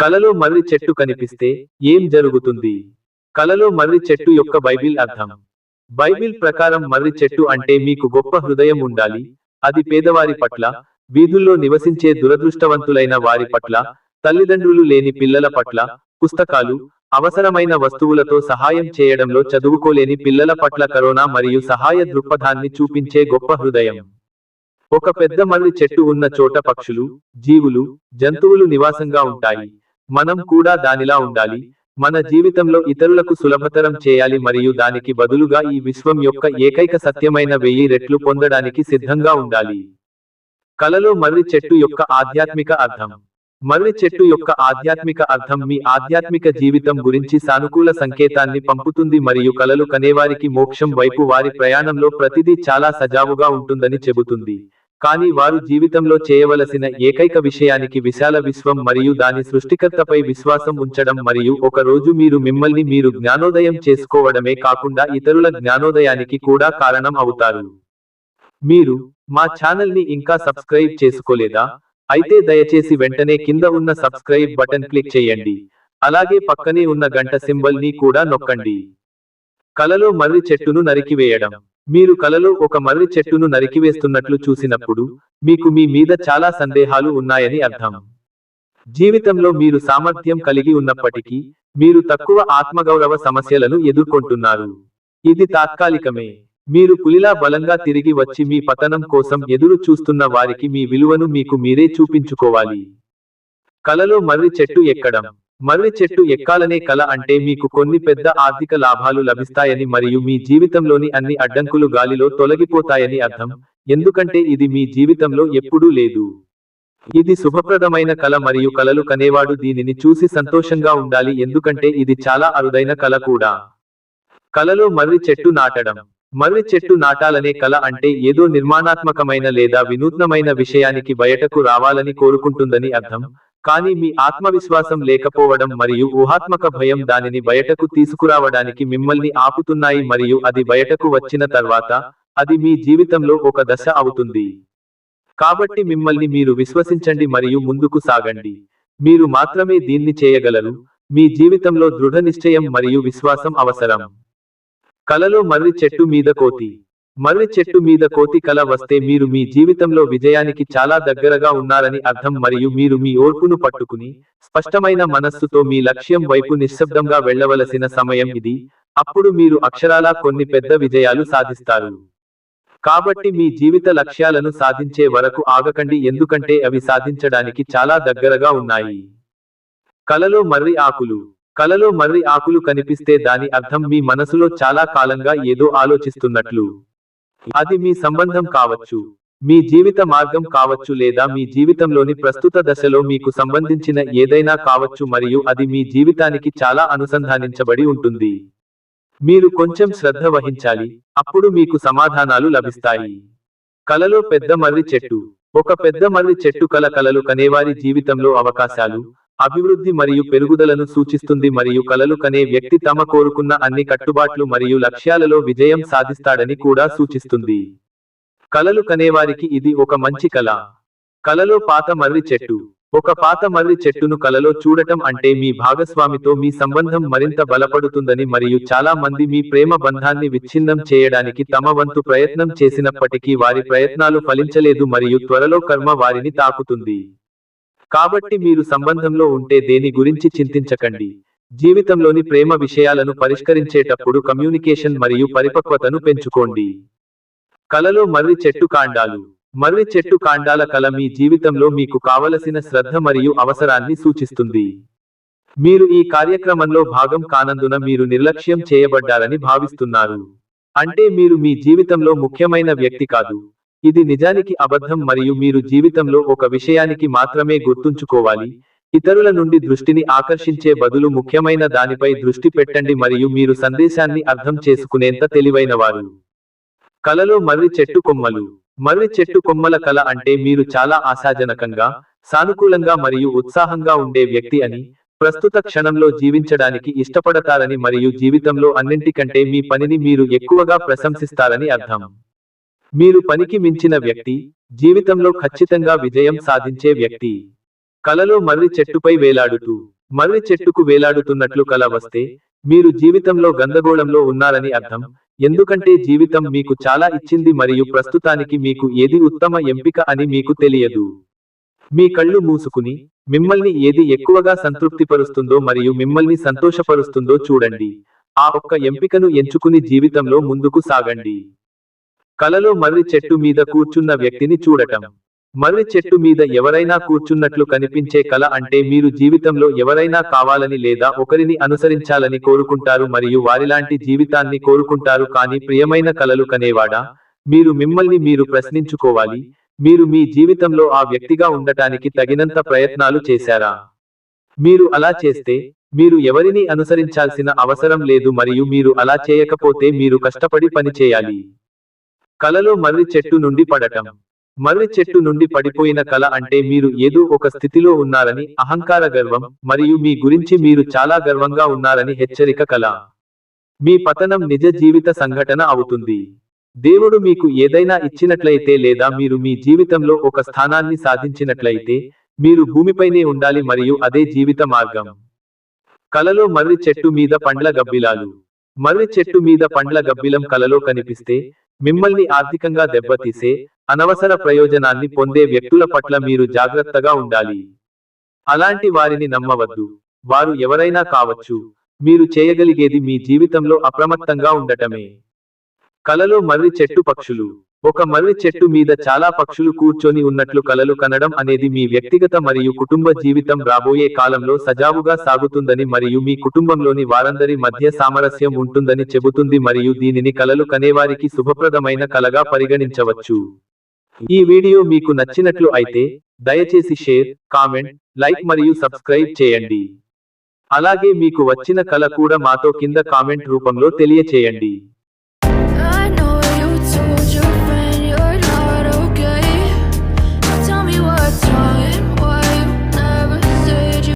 కలలో మర్రి చెట్టు కనిపిస్తే ఏం జరుగుతుంది? కలలో మర్రి చెట్టు యొక్క బైబిల్ అర్థం. బైబిల్ ప్రకారం మర్రి చెట్టు అంటే మీకు గొప్ప హృదయం ఉండాలి. అది పేదవారి పట్ల వీధుల్లో నివసించే దురదృష్టవంతులైన వారి పట్ల తల్లిదండ్రులు లేని పిల్లల పట్ల పుస్తకాలు అవసరమైన వస్తువులతో సహాయం చేయడంలో చదువుకోలేని పిల్లల పట్ల కరోనా మరియు సహాయ దృక్పథాన్ని చూపించే గొప్ప హృదయం. ఒక పెద్ద మర్రి చెట్టు ఉన్న చోట పక్షులు జీవులు జంతువులు నివాసంగా ఉంటాయి. మనం కూడా దానిలా ఉండాలి. మన జీవితంలో ఇతరులకు సులభతరం చేయాలి మరియు దానికి బదులుగా ఈ విశ్వం యొక్క ఏకైక సత్యమైన వెయ్యి రెట్లు పొందడానికి సిద్ధంగా ఉండాలి. కలలో మర్రి చెట్టు యొక్క ఆధ్యాత్మిక అర్థం. మర్రి చెట్టు యొక్క ఆధ్యాత్మిక అర్థం మీ ఆధ్యాత్మిక జీవితం గురించి సానుకూల సంకేతాన్ని పంపుతుంది మరియు కలలు కనేవారికి మోక్షం వైపు వారి ప్రయాణంలో ప్రతిదీ చాలా సజావుగా ఉంటుందని చెబుతుంది. కానీ వారు జీవితంలో చేయవలసిన ఏకైక విషయానికి విశాల విశ్వం మరియు దాని సృష్టికర్తపై విశ్వాసం ఉంచడం మరియు ఒక రోజు మీరు మిమ్మల్ని మీరు జ్ఞానోదయం చేసుకోవడమే కాకుండా ఇతరుల జ్ఞానోదయానికి కూడా కారణం అవుతారు. మీరు మా ఛానల్ని ఇంకా సబ్స్క్రైబ్ చేసుకోలేదా? అయితే దయచేసి వెంటనే కింద ఉన్న సబ్స్క్రైబ్ బటన్ క్లిక్ చేయండి. అలాగే పక్కనే ఉన్న గంట సింబల్ని కూడా నొక్కండి. కలలో మర్రి చెట్టును నరికివేయడం. మీరు కలలో ఒక మర్రి చెట్టును నరికివేస్తున్నట్లు చూసినప్పుడు మీకు మీ మీద చాలా సందేహాలు ఉన్నాయని అర్థం. జీవితంలో మీరు సామర్థ్యం కలిగి ఉన్నప్పటికీ మీరు తక్కువ ఆత్మగౌరవ సమస్యలను ఎదుర్కొంటున్నారు. ఇది తాత్కాలికమే. మీరు పులిలా బలంగా తిరిగి వచ్చి మీ పతనం కోసం ఎదురు చూస్తున్న వారికి మీ విలువను మీకు మీరే చూపించుకోవాలి. కలలో మర్రి చెట్టు ఎక్కడం. మర్రి చెట్టు ఎక్కాలనే కల అంటే మీకు కొన్ని పెద్ద ఆర్థిక లాభాలు లభిస్తాయని మరియు మీ జీవితంలోని అన్ని అడ్డంకులు గాలిలో తొలగిపోతాయని అర్థం. ఎందుకంటే ఇది మీ జీవితంలో ఎప్పుడూ లేదు. ఇది శుభప్రదమైన కల మరియు కలలు కనేవాడు దీనిని చూసి సంతోషంగా ఉండాలి ఎందుకంటే ఇది చాలా అరుదైన కల కూడా. కలలో మర్రి చెట్టు నాటడం. మర్రి చెట్టు నాటాలనే కల అంటే ఏదో నిర్మాణాత్మకమైన లేదా వినూత్నమైన విషయానికి బయటకు రావాలని కోరుకుంటుందని అర్థం. కానీ మీ ఆత్మవిశ్వాసం లేకపోవడం మరియు ఊహాత్మక భయం దానిని బయటకు తీసుకురావడానికి మిమ్మల్ని ఆపుతున్నాయి మరియు అది బయటకు వచ్చిన తర్వాత అది మీ జీవితంలో ఒక దశ అవుతుంది. కాబట్టి మిమ్మల్ని మీరు విశ్వసించండి మరియు ముందుకు సాగండి. మీరు మాత్రమే దీన్ని చేయగలరు. మీ జీవితంలో దృఢ నిశ్చయం మరియు విశ్వాసం అవసరం. కలలో మర్రి చెట్టు మీద కోతి. మర్రి చెట్టు మీద కోతి కల వస్తే మీరు మీ జీవితంలో విజయానికి చాలా దగ్గరగా ఉన్నారని అర్థం మరియు మీరు మీ ఓర్పును పట్టుకుని స్పష్టమైన మనస్సుతో మీ లక్ష్యం వైపు నిశ్శబ్దంగా వెళ్ళవలసిన సమయం ఇది. అప్పుడు మీరు అక్షరాలా కొన్ని పెద్ద విజయాలు సాధిస్తారు. కాబట్టి మీ జీవిత లక్ష్యాలను సాధించే వరకు ఆగకండి ఎందుకంటే అవి సాధించడానికి చాలా దగ్గరగా ఉన్నాయి. కలలో మర్రి ఆకులు. కలలో మర్రి ఆకులు కనిపిస్తే దాని అర్థం మీ మనసులో చాలా కాలంగా ఏదో ఆలోచిస్తున్నట్లు. అది మీ సంబంధం కావచ్చు మీ జీవిత మార్గం కావచ్చు లేదా మీ జీవితంలోని ప్రస్తుత దశలో మీకు సంబంధించిన ఏదైనా కావచ్చు మరియు అది మీ జీవితానికి చాలా అనుసంధానించబడి ఉంటుంది. మీరు కొంచెం శ్రద్ధ వహించాలి అప్పుడు మీకు సమాధానాలు లభిస్తాయి. కలలో పెద్ద మర్రి చెట్టు. ఒక పెద్ద మర్రి చెట్టు కల కలలు కనేవారి జీవితంలో అవకాశాలు అభివృద్ధి మరియు పెరుగుదలను సూచిస్తుంది మరియు కలలు కనే వ్యక్తి తమ కోరుకున్న అన్ని కట్టుబాట్లు మరియు లక్ష్యాలలో విజయం సాధిస్తాడని కూడా సూచిస్తుంది. కలలు కనేవారికి ఇది ఒక మంచి కళ. కలలో పాత మర్రి చెట్టు. ఒక పాత మర్రి చెట్టును కలలో చూడటం అంటే మీ భాగస్వామితో మీ సంబంధం మరింత బలపడుతుందని మరియు చాలా మంది మీ ప్రేమ బంధాన్ని విచ్ఛిన్నం చేయడానికి తమ వంతు ప్రయత్నం చేసినప్పటికీ వారి ప్రయత్నాలు ఫలించలేదు మరియు త్వరలో కర్మ వారిని తాకుతుంది. కాబట్టి మీరు సంబంధంలో ఉంటే దేని గురించి చింతించకండి. జీవితంలోని ప్రేమ విషయాలను పరిష్కరించేటప్పుడు కమ్యూనికేషన్ మరియు పరిపక్వతను పెంచుకోండి. కలలో మర్రి చెట్టు కాండాలు. మర్రి చెట్టు కాండాల కల మీ జీవితంలో మీకు కావలసిన శ్రద్ధ మరియు అవసరాన్ని సూచిస్తుంది. మీరు ఈ కార్యక్రమంలో భాగం కానందున మీరు నిర్లక్ష్యం చేయబడ్డారని భావిస్తున్నారు. అంటే మీరు మీ జీవితంలో ముఖ్యమైన వ్యక్తి కాదు. ఇది నిజానికి అబద్ధం మరియు మీరు జీవితంలో ఒక విషయానికి మాత్రమే గుర్తుంచుకోవాలి. ఇతరుల నుండి దృష్టిని ఆకర్షించే బదులు ముఖ్యమైన దానిపై దృష్టి పెట్టండి మరియు మీరు సందేశాన్ని అర్థం చేసుకునేంత తెలివైనవారు. కలలో మర్రి చెట్టు కొమ్మలు. మర్రి చెట్టు కొమ్మల కళ అంటే మీరు చాలా ఆశాజనకంగా సానుకూలంగా మరియు ఉత్సాహంగా ఉండే వ్యక్తి అని ప్రస్తుత క్షణంలో జీవించడానికి ఇష్టపడతారని మరియు జీవితంలో అన్నింటికంటే మీ పనిని మీరు ఎక్కువగా ప్రశంసిస్తారని అర్థం. మీరు పనికి మించిన వ్యక్తి జీవితంలో ఖచ్చితంగా విజయం సాధించే వ్యక్తి. కలలో మర్రి చెట్టుపై వేలాడుతూ మర్రి చెట్టుకు వేలాడుతున్నట్లు కల వస్తే మీరు జీవితంలో గందగోళంలో ఉన్నారని అర్థం. ఎందుకంటే జీవితం మీకు చాలా ఇచ్చింది మరియు ప్రస్తుతానికి మీకు ఏది ఉత్తమ ఎంపిక అని మీకు తెలియదు. మీ కళ్ళు మూసుకుని మిమ్మల్ని ఏది ఎక్కువగా సంతృప్తిపరుస్తుందో మరియు మిమ్మల్ని సంతోషపరుస్తుందో చూడండి. ఆ ఒక్క ఎంపికను ఎంచుకుని జీవితంలో ముందుకు సాగండి. కలలో మర్రి చెట్టు మీద కూర్చున్న వ్యక్తిని చూడటం. మర్రి చెట్టు మీద ఎవరైనా కూర్చున్నట్లు కనిపించే కల అంటే మీరు జీవితంలో ఎవరైనా కావాలని లేదా ఒకరిని అనుసరించాలని కోరుకుంటారు మరియు వారిలాంటి జీవితాన్ని కోరుకుంటారు కానీ ప్రియమైన కళలు కనేవాడా? మీరు మిమ్మల్ని మీరు ప్రశ్నించుకోవాలి. మీరు మీ జీవితంలో ఆ వ్యక్తిగా ఉండటానికి తగినంత ప్రయత్నాలు చేశారా? మీరు అలా చేస్తే మీరు ఎవరిని అనుసరించాల్సిన అవసరం లేదు మరియు మీరు అలా చేయకపోతే మీరు కష్టపడి పని చేయాలి. కలలో మర్రి చెట్టు నుండి పడటం. మర్రి చెట్టు నుండి పడిపోయిన కళ అంటే మీరు ఏదో ఒక స్థితిలో ఉన్నారని అహంకార గర్వం మరియు మీ గురించి మీరు చాలా గర్వంగా ఉన్నారని హెచ్చరిక కళ మీ పతనం నిజ జీవిత సంఘటన అవుతుంది. దేవుడు మీకు ఏదైనా ఇచ్చినట్లయితే లేదా మీరు మీ జీవితంలో ఒక స్థానాన్ని సాధించినట్లయితే మీరు భూమిపైనే ఉండాలి మరియు అదే జీవిత మార్గం. కలలో మర్రి చెట్టు మీద పండ్ల గబ్బిలాలు. మర్రి చెట్టు మీద పండ్ల గబ్బిలం కలలో కనిపిస్తే మిమ్మల్ని ఆర్థికంగా దెబ్బతీసే అనవసర ప్రయోజనాన్ని పొందే వ్యక్తుల పట్ల మీరు జాగ్రత్తగా ఉండాలి. అలాంటి వారిని నమ్మవద్దు. వారు ఎవరైనా కావచ్చు. మీరు చేయగలిగేది మీ జీవితంలో అప్రమత్తంగా ఉండటమే. కలలో మర్రి చెట్టు పక్షులు. ఒక మర్రి చెట్టు మీద చాలా పక్షులు కూర్చొని ఉన్నట్లు కలలు కనడం అనేది మీ వ్యక్తిగత మరియు కుటుంబ జీవితం రాబోయే కాలంలో సజావుగా సాగుతుందని మరియు మీ కుటుంబంలోని వారందరి మధ్య సామరస్యం ఉంటుందని చెబుతుంది మరియు దీనిని కలలు కనేవారికి శుభప్రదమైన కలగా పరిగణించవచ్చు. ఈ వీడియో మీకు నచ్చినట్లు అయితే దయచేసి షేర్ కామెంట్ లైక్ మరియు సబ్స్క్రైబ్ చేయండి. అలాగే మీకు వచ్చిన కళ కూడా మాతో కింద కామెంట్ రూపంలో తెలియచేయండి.